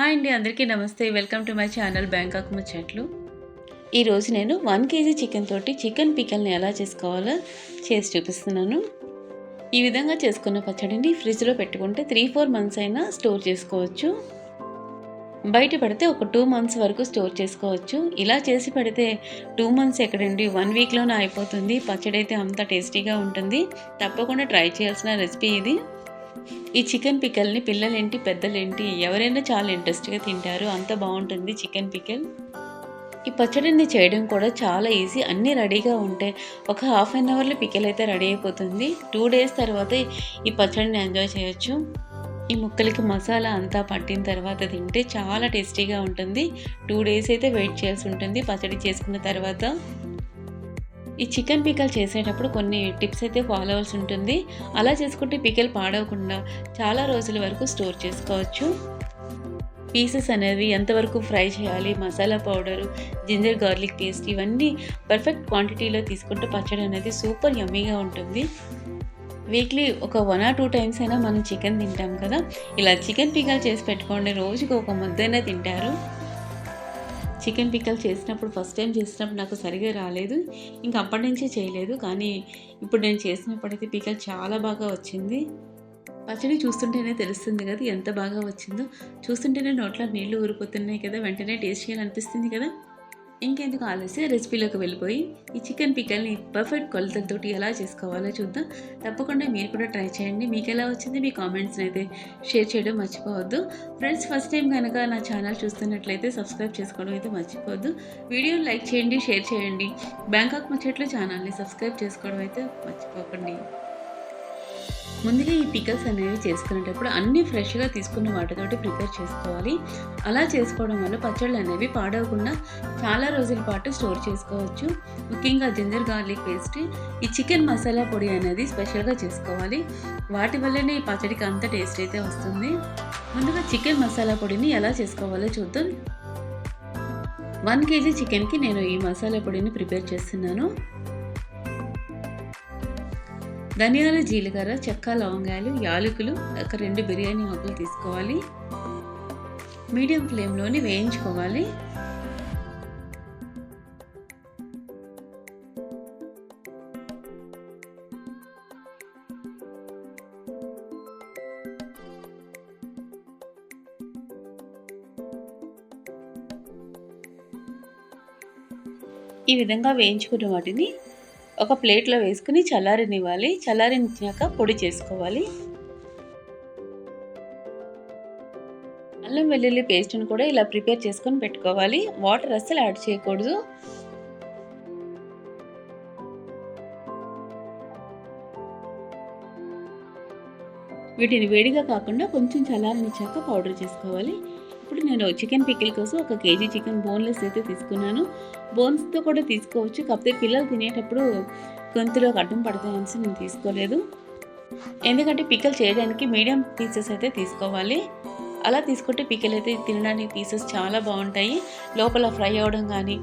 Hi అండి అందరికీ నమస్తే. Welcome to my channel Bangkok ముచ్చట్లు ఈరోజు నేను వన్ కేజీ చికెన్ తోటి చికెన్ పికల్ని ఎలా చేసుకోవాలో చేసి చూపిస్తున్నాను. ఈ విధంగా చేసుకున్న పచ్చడిని ఫ్రిడ్జ్లో పెట్టుకుంటే త్రీ ఫోర్ మంత్స్ అయినా స్టోర్ చేసుకోవచ్చు. బయట పెడితే ఒక టూ మంత్స్ వరకు స్టోర్ చేసుకోవచ్చు. ఇలా చేసి పెడితే టూ మంత్స్ ఎక్కడండి? వన్ వీక్లోనే అయిపోతుంది. పచ్చడి అయితే అంత టేస్టీగా ఉంటుంది. తప్పకుండా ట్రై చేయాల్సిన రెసిపీ ఇది. ఈ చికెన్ పికల్ని పిల్లలేంటి పెద్దలేంటి ఎవరైనా చాలా ఇంట్రెస్ట్గా తింటారు అంత బాగుంటుంది చికెన్ పికల్. ఈ పచ్చడిని చేయడం కూడా చాలా ఈజీ అన్నీ రెడీగా ఉంటాయి ఒక హాఫ్ అన్ అవర్లో పికల్ అయితే రెడీ అయిపోతుంది. టూ డేస్ తర్వాత ఈ పచ్చడిని ఎంజాయ్ చేయొచ్చు. ఈ ముక్కలకి మసాలా అంతా పట్టిన తర్వాత తింటే చాలా టేస్టీగా ఉంటుంది. టూ డేస్ అయితే వెయిట్ చేయాల్సి ఉంటుంది పచ్చడి చేసుకున్న తర్వాత. ఈ చికెన్ పికల్ చేసేటప్పుడు కొన్ని టిప్స్ అయితే ఫాలో అవ్వాల్సి ఉంటుంది. అలా చేసుకుంటే పికల్ పాడవకుండా చాలా రోజుల వరకు స్టోర్ చేసుకోవచ్చు. పీసెస్ అనేవి ఎంతవరకు ఫ్రై చేయాలి masala powder ginger garlic paste ఇవన్నీ పర్ఫెక్ట్ క్వాంటిటీలో తీసుకుంటే పచ్చడి అనేది సూపర్ యమ్మీగా ఉంటుంది. వీక్లీ ఒక వన్ ఆర్ టూ టైమ్స్ అయినా మనం చికెన్ తింటాం కదా. ఇలా చికెన్ పికల్ చేసి పెట్టుకోండి. రోజుకి ఒక ముద్దైనా తింటారు. చికెన్ పిక్కలు చేసినప్పుడు ఫస్ట్ టైం చేసినప్పుడు నాకు సరిగా రాలేదు. ఇంకా అప్పటి నుంచే చేయలేదు. కానీ ఇప్పుడు నేను చేసినప్పుడైతే పిక్కలు చాలా బాగా వచ్చింది. పచ్చడి చూస్తుంటేనే తెలుస్తుంది కదా ఎంత బాగా వచ్చిందో. చూస్తుంటేనే నోట్లో నీళ్ళు ఊరిపోతున్నాయి కదా వెంటనే టేస్ట్ చేయాలనిపిస్తుంది కదా. ఇంకెందుకు ఆలస్యం? రెసిపీలోకి వెళ్ళిపోయి ఈ చికెన్ పిక్కల్ని పర్ఫెక్ట్ కొలతలతోటి ఎలా చేసుకోవాలో చూద్దాం. తప్పకుండా మీరు కూడా ట్రై చేయండి. మీకు ఎలా వచ్చింది మీ కామెంట్స్ని అయితే షేర్ చేయడం మర్చిపోవద్దు. ఫ్రెండ్స్ ఫస్ట్ టైం కనుక నా ఛానల్ చూస్తున్నట్లయితే సబ్స్క్రైబ్ చేసుకోవడం అయితే మర్చిపోవద్దు. వీడియోని లైక్ చేయండి షేర్ చేయండి. బ్యాంకాక్ ముచ్చట్లు ఛానల్ని సబ్స్క్రైబ్ చేసుకోవడం అయితే మర్చిపోకండి. ముందుగా ఈ పికల్స్ అనేవి చేసుకునేటప్పుడు అన్నీ ఫ్రెష్గా తీసుకున్న వాటితోటి ప్రిపేర్ చేసుకోవాలి. అలా చేసుకోవడం వల్ల పచ్చళ్ళు అనేవి పాడవకుండా చాలా రోజుల పాటు స్టోర్ చేసుకోవచ్చు. ముఖ్యంగా జింజర్ గార్లిక్ పేస్ట్ ఈ చికెన్ మసాలా పొడి అనేది స్పెషల్గా చేసుకోవాలి. వాటి వల్లనే ఈ పచ్చడికి అంత టేస్ట్ అయితే వస్తుంది. ముందుగా చికెన్ మసాలా పొడిని ఎలా చేసుకోవాలో చూద్దాం. వన్ కేజీ చికెన్కి నేను ఈ మసాలా పొడిని ప్రిపేర్ చేస్తున్నాను. ధనియాలు జీలకర్ర చెక్క లవంగాలు యాలకులు ఒక రెండు బిర్యానీ ఆకులు తీసుకోవాలి. మీడియం ఫ్లేమ్లోని వేయించుకోవాలి. ఈ విధంగా వేయించుకున్న వాటిని ఒక ప్లేట్లో వేసుకుని చల్లారనివ్వాలి. చల్లారించాక పొడి చేసుకోవాలి. అల్లం వెల్లుల్లి పేస్ట్ని కూడా ఇలా ప్రిపేర్ చేసుకొని పెట్టుకోవాలి. వాటర్ అస్సలు యాడ్ చేయకూడదు. వీటిని వేడిగా కాకుండా కొంచెం చల్లారనిచ్చాక పౌడర్ చేసుకోవాలి. ఇప్పుడు నేను చికెన్ పికిల్ కోసం ఒక కేజీ చికెన్ బోన్లెస్ అయితే తీసుకున్నాను. బోన్స్తో కూడా తీసుకోవచ్చు. కాకపోతే పిల్లలు తినేటప్పుడు గొంతులో అడ్డం పడతాయని నేను తీసుకోలేదు. ఎందుకంటే పిక్కలు చేయడానికి మీడియం పీసెస్ అయితే తీసుకోవాలి. అలా తీసుకుంటే పిక్కలు అయితే తినడానికి పీసెస్ చాలా బాగుంటాయి. లోపల ఫ్రై అవ్వడం కానీ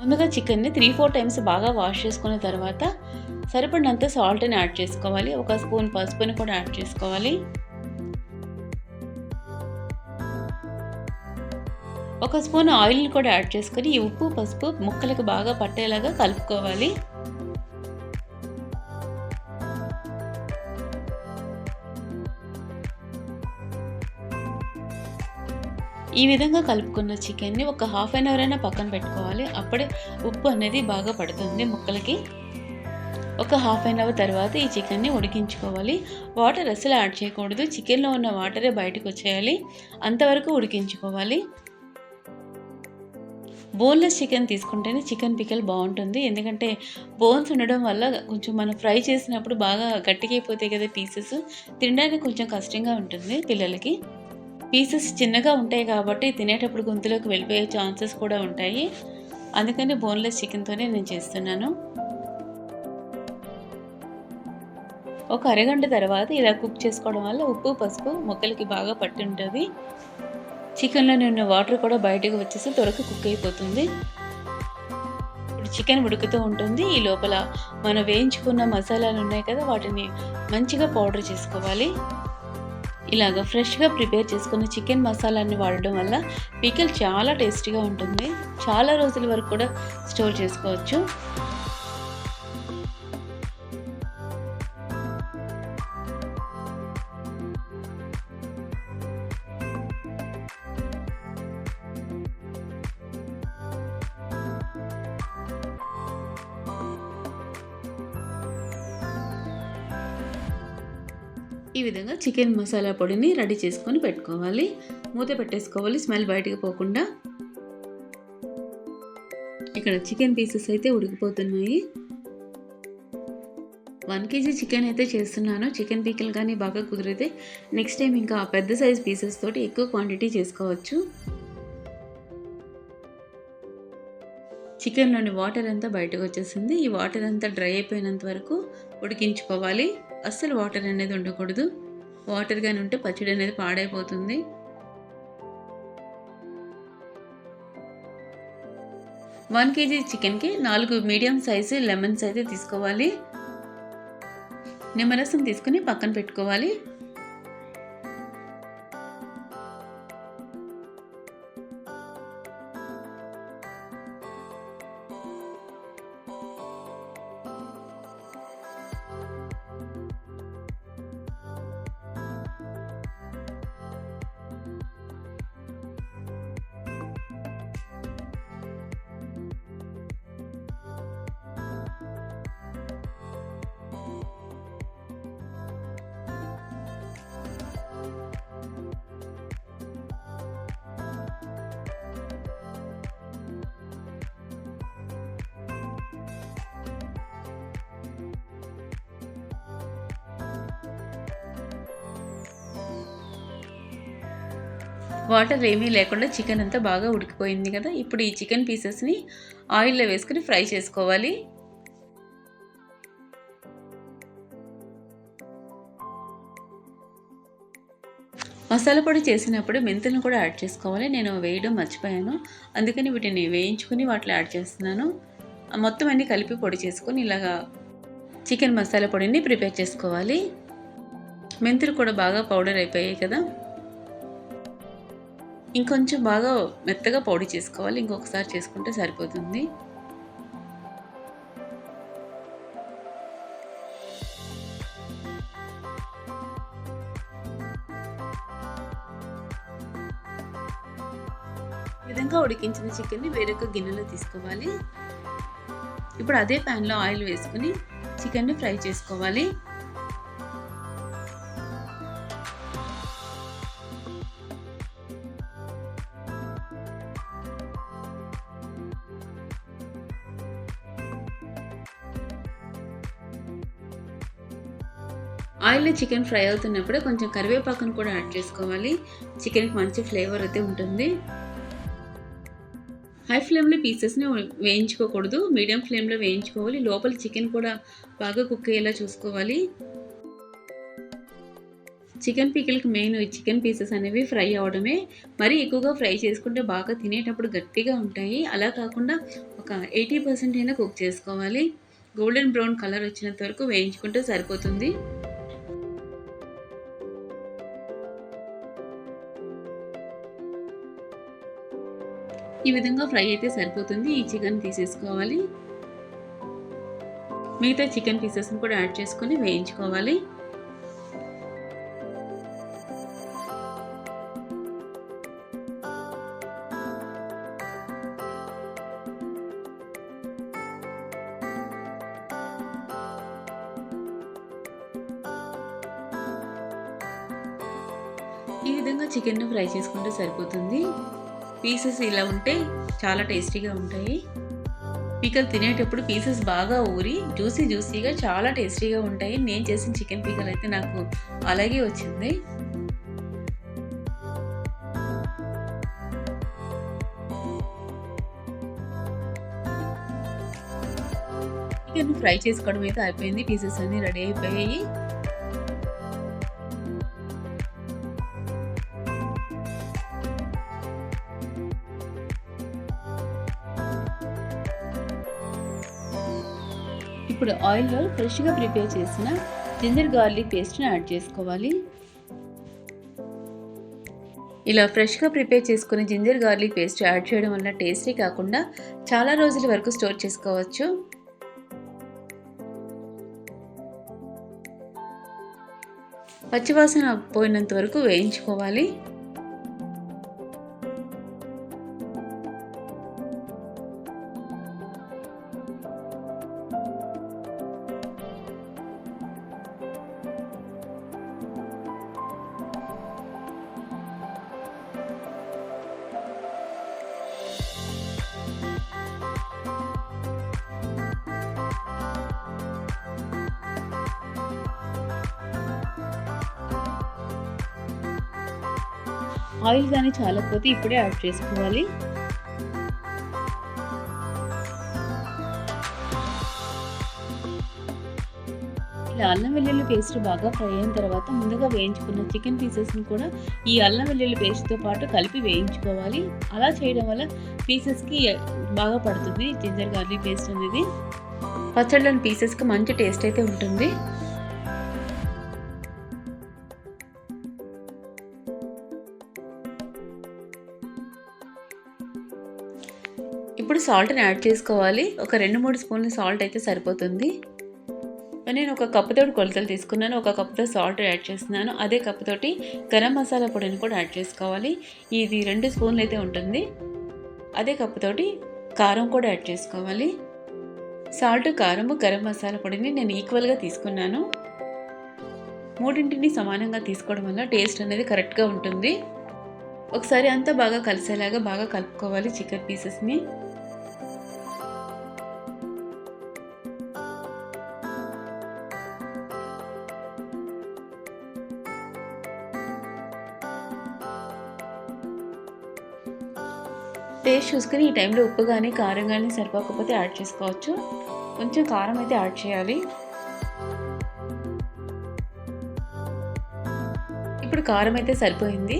ముందుగా చికెన్ని త్రీ ఫోర్ టైమ్స్ బాగా వాష్ చేసుకున్న తర్వాత సరిపడినంత సాల్ట్ని యాడ్ చేసుకోవాలి. ఒక స్పూన్ పసుపుని కూడా యాడ్ చేసుకోవాలి. ఒక స్పూన్ ఆయిల్ని కూడా యాడ్ చేసుకొని ఈ ఉప్పు పసుపు ముక్కలకు బాగా పట్టేలాగా కలుపుకోవాలి. ఈ విధంగా కలుపుకున్న చికెన్ని ఒక హాఫ్ అన్ అవర్ అయినా పక్కన పెట్టుకోవాలి. అప్పుడే ఉప్పు అనేది బాగా పడుతుంది ముక్కలకి. ఒక హాఫ్ అన్ అవర్ తర్వాత ఈ చికెన్ని ఉడికించుకోవాలి. వాటర్ అసలు యాడ్ చేయకూడదు. చికెన్లో ఉన్న వాటరే బయటకు వచ్చేయాలి. అంతవరకు ఉడికించుకోవాలి. బోన్లెస్ చికెన్ తీసుకుంటేనే చికెన్ పికెల్ బాగుంటుంది. ఎందుకంటే బోన్స్ ఉండడం వల్ల కొంచెం మనం ఫ్రై చేసినప్పుడు బాగా గట్టిగా అయిపోతాయి కదా పీసెస్. తినడానికి కొంచెం కష్టంగా ఉంటుంది పిల్లలకి. పీసెస్ చిన్నగా ఉంటాయి కాబట్టి తినేటప్పుడు గొంతులోకి వెళ్ళిపోయే ఛాన్సెస్ కూడా ఉంటాయి. అందుకని బోన్లెస్ చికెన్తోనే నేను చేస్తున్నాను. ఒక అరగంట తర్వాత ఇలా కుక్ చేసుకోవడం వల్ల ఉప్పు పసుపు మొక్కలకి బాగా పట్టి ఉంటుంది చికెన్లోనే ఉన్న వాటర్ కూడా బయటకు వచ్చేసి త్వరగా కుక్ అయిపోతుంది. ఇప్పుడు చికెన్ ఉడుకుతూ ఉంటుంది. ఈ లోపల మనం వేయించుకున్న మసాలాలు ఉన్నాయి కదా వాటిని మంచిగా పౌడర్ చేసుకోవాలి. ఇలాగ ఫ్రెష్గా ప్రిపేర్ చేసుకున్న చికెన్ మసాలాన్ని వాడడం వల్ల పికిల్ చాలా టేస్టీగా ఉంటుంది. చాలా రోజుల వరకు కూడా స్టోర్ చేసుకోవచ్చు. చికెన్ మసాలా పొడిని రెడీ చేసుకొని పెట్టుకోవాలి. మూత పెట్టేసుకోవాలి. స్మెల్ బయటకు పోకుండా. ఇక్కడ చికెన్ పీసెస్ అయితే ఉడికిపోతున్నాయి. వన్ కేజీ చికెన్ అయితే చేస్తున్నాను. చికెన్ పీకిల్ కానీ బాగా కుదిరితే నెక్స్ట్ టైం ఇంకా పెద్ద సైజ్ పీసెస్ తోటి ఎక్కువ క్వాంటిటీ చేసుకోవచ్చు. చికెన్లోని వాటర్ అంతా బయటకు వచ్చేసింది. ఈ వాటర్ అంతా డ్రై అయిపోయినంత వరకు ఉడికించుకోవాలి. అస్సలు వాటర్ అనేది ఉండకూడదు. వాటర్ కానీ ఉంటే పచ్చడి అనేది పాడైపోతుంది. వన్ కేజీ చికెన్కి నాలుగు మీడియం సైజు లెమన్స్ అయితే తీసుకోవాలి. నిమ్మరసం తీసుకుని పక్కన పెట్టుకోవాలి. వాటర్ ఏమీ లేకుండా చికెన్ అంతా బాగా ఉడికిపోయింది కదా. ఇప్పుడు ఈ చికెన్ పీసెస్ని ఆయిల్లో వేసుకుని ఫ్రై చేసుకోవాలి. మసాలా పొడి చేసినప్పుడు మెంతులను కూడా యాడ్ చేసుకోవాలి. నేను వేయడం మర్చిపోయాను. అందుకని వీటిని వేయించుకుని వాటిలో యాడ్ చేస్తున్నాను. మొత్తం అన్నీ కలిపి పొడి చేసుకొని ఇలాగా చికెన్ మసాలా పొడిని ప్రిపేర్ చేసుకోవాలి. మెంతులు కూడా బాగా పౌడర్ అయిపోయాయి కదా. ఇంకొంచెం బాగా మెత్తగా పొడి చేసుకోవాలి. ఇంకొకసారి చేసుకుంటే సరిపోతుంది. విధంగా ఉడికించిన చికెన్ని వేరొక గిన్నెలో తీసుకోవాలి. ఇప్పుడు అదే ప్యాన్లో ఆయిల్ వేసుకుని చికెన్ని ఫ్రై చేసుకోవాలి. ఆయిల్లో చికెన్ ఫ్రై అవుతున్నప్పుడు కొంచెం కరివేపాకును కూడా యాడ్ చేసుకోవాలి. చికెన్కి మంచి ఫ్లేవర్ అయితే ఉంటుంది. హై ఫ్లేమ్లో పీసెస్ని వేయించుకోకూడదు. మీడియం ఫ్లేమ్లో వేయించుకోవాలి. లోపల చికెన్ కూడా బాగా కుక్ అయ్యేలా చూసుకోవాలి. చికెన్ పీకిల్కి మెయిన్ చికెన్ పీసెస్ అనేవి ఫ్రై అవడమే. మరీ ఎక్కువగా ఫ్రై చేసుకుంటే బాగా తినేటప్పుడు గట్టిగా ఉంటాయి. అలా కాకుండా ఒక ఎయిటీ పర్సెంట్ అయినా కుక్ చేసుకోవాలి. గోల్డెన్ బ్రౌన్ కలర్ వచ్చినంత వరకు వేయించుకుంటే సరిపోతుంది. ఈ విధంగా ఫ్రై అయితే సరిపోతుంది. ఈ చికెన్ తీసేసుకోవాలి. మిగతా చికెన్ పీసెస్ని కూడా యాడ్ చేసుకొని వేయించుకోవాలి. ఈ విధంగా చికెన్ను ఫ్రై చేసుకుంటే సరిపోతుంది. పీసెస్ ఇలా ఉంటే చాలా టేస్టీగా ఉంటాయి. పీకలు తినేటప్పుడు పీసెస్ బాగా ఊరి జ్యూసీ జ్యూసీగా చాలా టేస్టీగా ఉంటాయి. నేను చేసిన చికెన్ పీకలు అయితే నాకు అలాగే వచ్చింది. చికెన్ ఫ్రై చేసుకోవడం అయితే అయిపోయింది. పీసెస్ అన్నీ రెడీ అయిపోయాయి. ఇప్పుడు ఆయిల్లో ఫ్రెష్గా ప్రిపేర్ చేసిన జింజర్ గార్లిక్ పేస్ట్ని యాడ్ చేసుకోవాలి. ఇలా ఫ్రెష్గా ప్రిపేర్ చేసుకుని జింజర్ గార్లిక్ పేస్ట్ యాడ్ చేయడం వల్ల టేస్టీ కాకుండా చాలా రోజుల వరకు స్టోర్ చేసుకోవచ్చు. పచ్చివాసన పోయినంత వరకు వేయించుకోవాలి. ఆయిల్ కానీ చాలకపోతే ఇప్పుడే యాడ్ చేసుకోవాలి. ఇలా అల్లం వెల్లుల్లి పేస్ట్ బాగా ఫ్రై అయిన తర్వాత ముందుగా వేయించుకున్న చికెన్ పీసెస్ని కూడా ఈ అల్లం వెల్లుల్లి పేస్ట్తో పాటు కలిపి వేయించుకోవాలి. అలా చేయడం వల్ల పీసెస్కి బాగా పడుతుంది జింజర్ గార్లిక్ పేస్ట్ అనేది. పచ్చళ్ళని పీసెస్కి మంచి టేస్ట్ అయితే ఉంటుంది. సాల్ట్ని యాడ్ చేసుకోవాలి. ఒక రెండు మూడు స్పూన్లు సాల్ట్ అయితే సరిపోతుంది. నేను ఒక కప్పుతోటి కొలతలు తీసుకున్నాను. ఒక కప్పుతో సాల్ట్ యాడ్ చేస్తున్నాను. అదే కప్పుతోటి గరం మసాలా పొడిని కూడా యాడ్ చేసుకోవాలి. ఇది రెండు స్పూన్లు అయితే ఉంటుంది. అదే కప్పుతోటి కారం కూడా యాడ్ చేసుకోవాలి. సాల్ట్ కారము గరం మసాలా పొడిని నేను ఈక్వల్గా తీసుకున్నాను. మూడింటిని సమానంగా తీసుకోవడం వల్ల టేస్ట్ అనేది కరెక్ట్గా ఉంటుంది. ఒకసారి అంతా బాగా కలిసేలాగా బాగా కలుపుకోవాలి చికెన్ పీసెస్ని. చూసుకుని ఈ టైంలో ఉప్పు కానీ కారం కానీ సరిపోకపోతే యాడ్ చేసుకోవచ్చు. కొంచెం కారం అయితే యాడ్ చేయాలి. ఇప్పుడు కారం అయితే సరిపోయింది.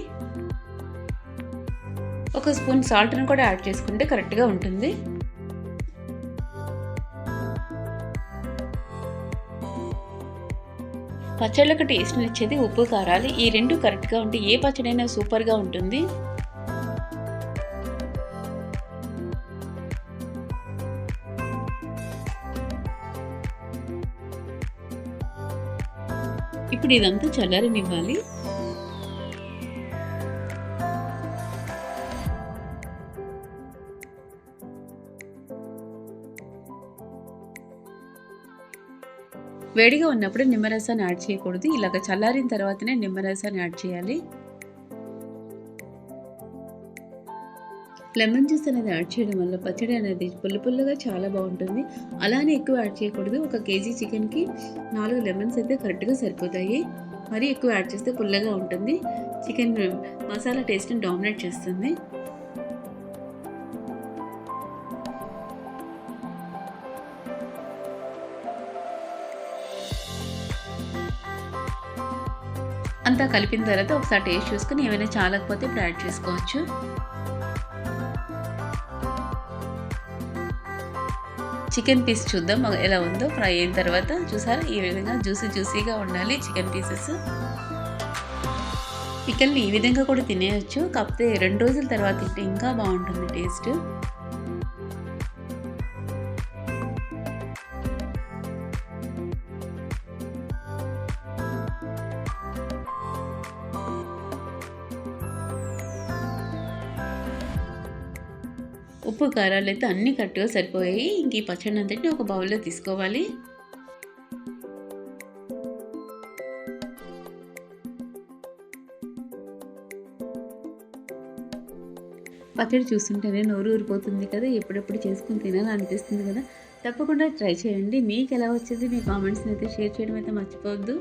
ఒక స్పూన్ సాల్ట్ని కూడా యాడ్ చేసుకుంటే కరెక్ట్గా ఉంటుంది. పచ్చళ్ళకు టేస్ట్ని ఇచ్చేది ఉప్పు కారాలి. ఈ రెండు కరెక్ట్గా ఉంటే ఏ పచ్చడైనా సూపర్గా ఉంటుంది. ఇప్పుడు ఇదంతా చల్లారనివ్వాలి. వేడిగా ఉన్నప్పుడు నిమ్మరసాన్ని యాడ్ చేయకూడదు. ఇలాగ చల్లారిన తర్వాతనే నిమ్మరసాన్ని యాడ్ చేయాలి. లెమన్ జ్యూస్ అనేది యాడ్ చేయడం వల్ల పచ్చడి అనేది పుల్ల పుల్లగా చాలా బాగుంటుంది. అలానే ఎక్కువ యాడ్ చేయకూడదు. ఒక కేజీ చికెన్కి నాలుగు లెమన్స్ అయితే కరెక్ట్గా సరిపోతాయి. మరీ ఎక్కువ యాడ్ చేస్తే పుల్లగా ఉంటుంది. చికెన్ మసాలా టేస్ట్ని డామినేట్ చేస్తుంది. అంతా కలిపిన తర్వాత ఒకసారి టేస్ట్ చూసుకుని ఏమైనా చాలకపోతే ఇప్పుడు యాడ్ చేసుకోవచ్చు. చికెన్ పీస్ చూద్దాం. ఎలా ఉందో ఫ్రై అయిన తర్వాత చూసారా? ఈ విధంగా జ్యూసీ జ్యూసీగా ఉండాలి చికెన్ పీసెస్. పికల్ని ఈ విధంగా కూడా తినేయచ్చు. కాకపోతే రెండు రోజుల తర్వాత తింటే ఇంకా బాగుంటుంది టేస్ట్. ఉప్పు కారాలు అయితే అన్నీ కరెక్ట్గా సరిపోయాయి. ఇంక ఈ పచ్చడి అంతటిని ఒక బౌల్లో తీసుకోవాలి. పచ్చడి చూస్తుంటేనే నోరు ఊరిపోతుంది కదా ఎప్పుడెప్పుడు చేసుకుని తినాలని అనిపిస్తుంది కదా. తప్పకుండా ట్రై చేయండి. మీకు ఎలా వచ్చేది మీ కామెంట్స్ని అయితే షేర్ చేయడం అయితే మర్చిపోవద్దు.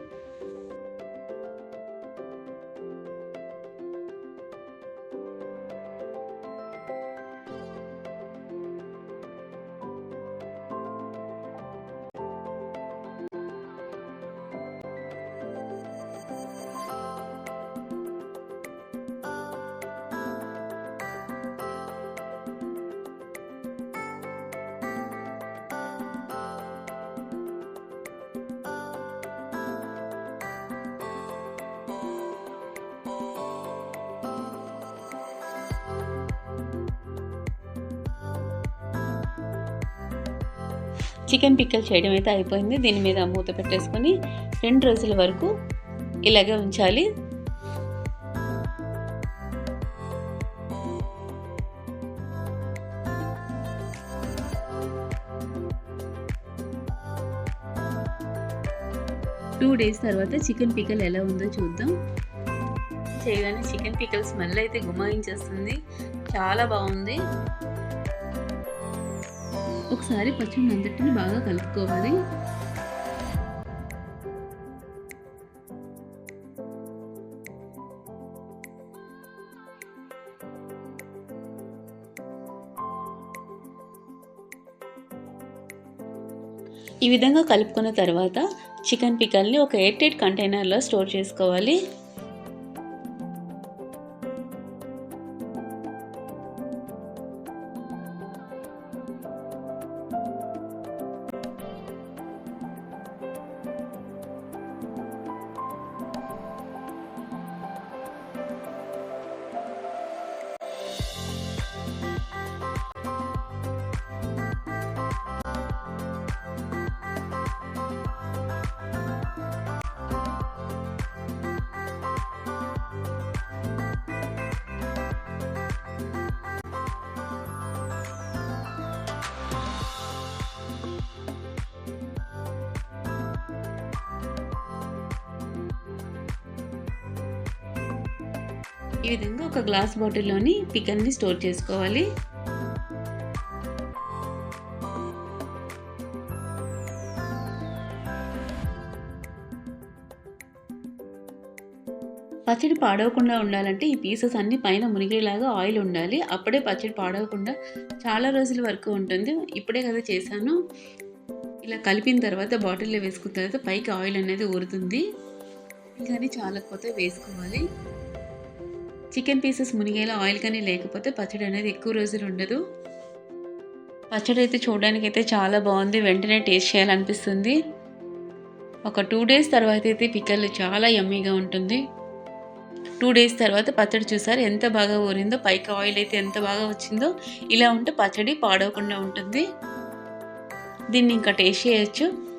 చికెన్ పిక్కల్ చేయడం అయితే అయిపోయింది. దీని మీద మూత పెట్టేసుకొని రెండు రోజుల వరకు ఇలాగే ఉంచాలి. టూ డేస్ తర్వాత చికెన్ పికల్ ఎలా ఉందో చూద్దాం. చేయగానే చికెన్ పికల్ స్మెల్ అయితే గుమాయించేస్తుంది. చాలా బాగుంది. ఒకసారి పచ్చడి అంతటిని బాగా కలుపుకోవాలి. ఈ విధంగా కలుపుకున్న తర్వాత చికెన్ పికల్ని ఒక ఎయిర్ టైట్ కంటైనర్లో స్టోర్ చేసుకోవాలి. ఈ విధంగా ఒక గ్లాస్ బాటిల్లోని పికల్ని స్టోర్ చేసుకోవాలి. పచ్చడి పాడవకుండా ఉండాలంటే ఈ పీసెస్ అన్ని పైన మునిగేలాగా ఆయిల్ ఉండాలి. అప్పుడే పచ్చడి పాడవకుండా చాలా రోజుల వరకు ఉంటుంది. ఇప్పుడే కదా చేశాను. ఇలా కలిపిన తర్వాత బాటిల్లో వేసుకున్న తర్వాత పైకి ఆయిల్ అనేది ఊరుతుంది. కానీ చాలకపోతే వేసుకోవాలి. చికెన్ పీసెస్ మునిగేలా ఆయిల్ కానీ లేకపోతే పచ్చడి అనేది ఎక్కువ రోజులు ఉండదు. పచ్చడి అయితే చూడడానికి అయితే చాలా బాగుంది. వెంటనే టేస్ట్ చేయాలనిపిస్తుంది. ఒక టూ డేస్ తర్వాత అయితే పిక్కలు చాలా యమ్మీగా ఉంటుంది. టూ డేస్ తర్వాత పచ్చడి చూసారు ఎంత బాగా ఊరిందో పైకి ఆయిల్ అయితే ఎంత బాగా వచ్చిందో ఇలా ఉంటే పచ్చడి పాడవకుండా ఉంటుంది. దీన్ని ఇంకా టేస్ట్ చేయొచ్చు.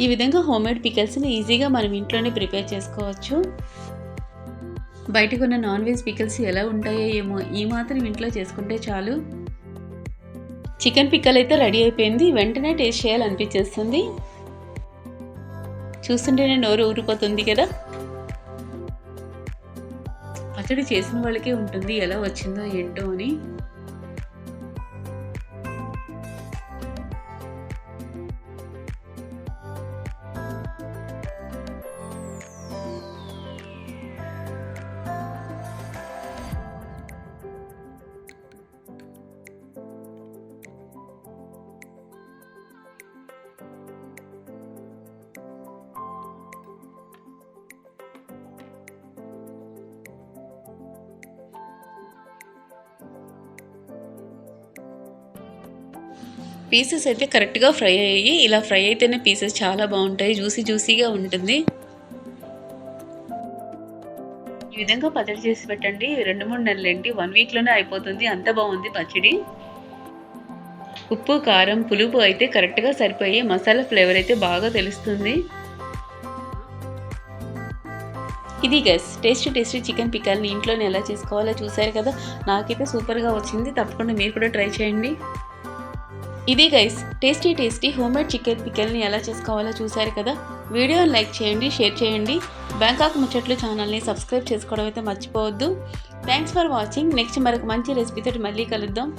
ఈ విధంగా హోమ్మేడ్ పికిల్స్ని ఈజీగా మనం ఇంట్లోనే ప్రిపేర్ చేసుకోవచ్చు. బయటకున్న నాన్ వెజ్ పికిల్స్ ఎలా ఉంటాయో ఏమో ఈ మాత్రం ఇంట్లో చేసుకుంటే చాలు. చికెన్ పిక్కల్ అయితే రెడీ అయిపోయింది. వెంటనే టేస్ట్ చేయాలనిపించేస్తుంది. చూస్తుంటేనే నోరు ఊరిపోతుంది కదా. పచ్చడి చేసిన వాళ్ళకే ఉంటుంది. ఎలా వచ్చిందో ఏంటో అని. పీసెస్ అయితే కరెక్ట్గా ఫ్రై అయ్యి ఇలా ఫ్రై అయితేనే పీసెస్ చాలా బాగుంటాయి. జ్యూసీ జ్యూసీగా ఉంటుంది. ఈ విధంగా పచ్చడి చేసి పెట్టండి. రెండు మూడు నెలలేంటి వన్ వీక్లోనే అయిపోతుంది. అంత బాగుంది పచ్చడి. ఉప్పు కారం పులుపు అయితే కరెక్ట్గా సరిపోయి మసాలా ఫ్లేవర్ అయితే బాగా తెలుస్తుంది. ఇది గస్ టేస్ట్ టేస్టీ చికెన్ పిక్కల్ని ఇంట్లోనే ఎలా చేసుకోవాలో చూసారు కదా? నాకైతే సూపర్గా వచ్చింది. తప్పకుండా మీరు కూడా ట్రై చేయండి. ఇది guys tasty tasty homemade chicken పికెల్ని ఎలా చేసుకోవాలో చూశారు కదా? వీడియో లైక్ చేయండి షేర్ చేయండి. బ్యాంకాక్ ముచ్చట్లు ఛానల్ని సబ్స్క్రైబ్ చేసుకోవడం అయితే మర్చిపోవద్దు. థ్యాంక్స్ ఫర్ వాచింగ్ నెక్స్ట్ మరొక మంచి రెసిపీతో మళ్ళీ కలుద్దాం.